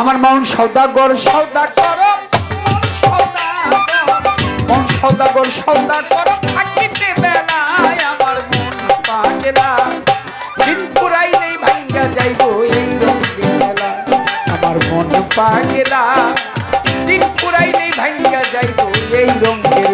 আমার মন সৌদাগর সৌদাগর মন সৌদাগর থাকিতে বেলায় পাগেলা। দিন পুরাই নেই ভাঙ্গা যাইব এই রঙের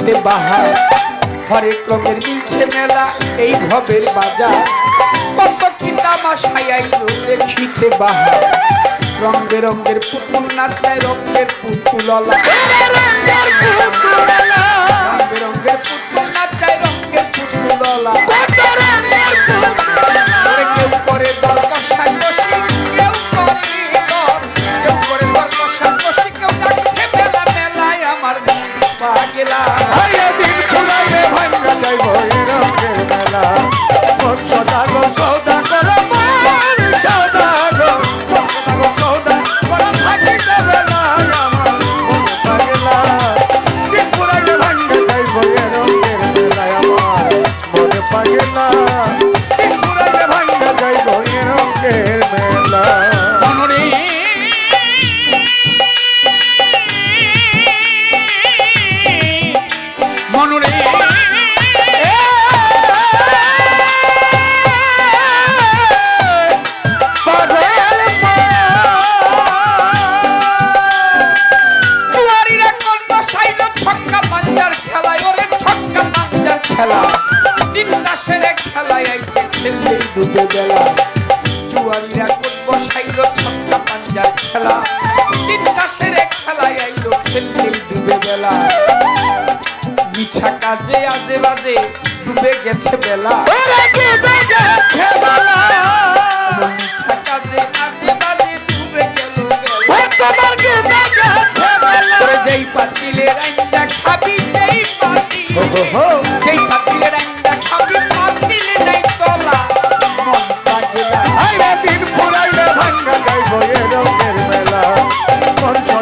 দেখিতে বাহার। হরেক রঙের মিলছে মেলা, এই ভবের বাজার। কত কিনা আইলো দেখিতে বাহার। রং বেরঙ্গের পুতুল নাচায় রঙের পুতুললা রং বেরঙ্গের পুতুল আইসে খেললেই ডুবে বেলা জুয়ারিরা কোন বসাইলো ছক্কা পাঞ্জার খেলা তিনটা সেরে খেলায় আইলো খেললেই ডুবে বেলা মিছা কাজে আজে বাজে ডুবে গেছে বেলা মিছা কাজে আজে বাজে ডুবে গেল যেই পাতিলে রাইন্দা খাবি যেই পাতিলে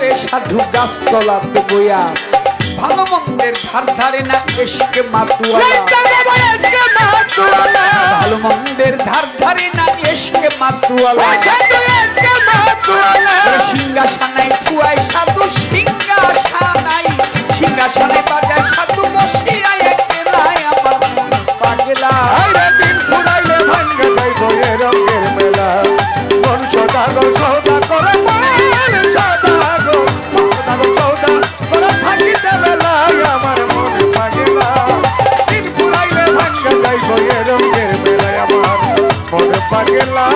করে সাধু গাছ তলাতে বইয়া ভালো মন্দের ধার ধারে না এসকে মাতুয়ালা। ভালো মন্দের ধার ধারে না এসকে মাতুয়ালা। সিংহাসনায় পাগেলা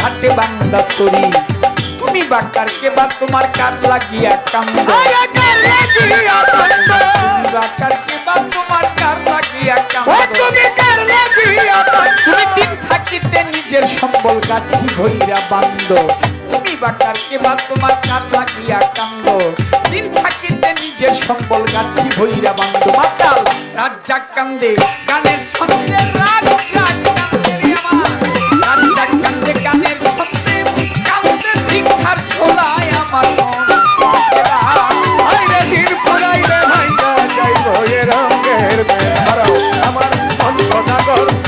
কাটে বান্দা তরি। তুমি বাকার কে বা তোমার কার লাগিয়া কান্দ। বা তোমার কার লাগিয়া তুমি দিন থাকিতে নিজের সম্বল গাছি ভৈরা বান্দ। তুমি বাকার কে বা তোমার কার লাগিয়া কান্দ। দিন থাকিতে নিজের সম্বল গাছি ভৈরা বান্দ। মাতাল রাজ্জাক কান্দে। গানের ছন্দে নগর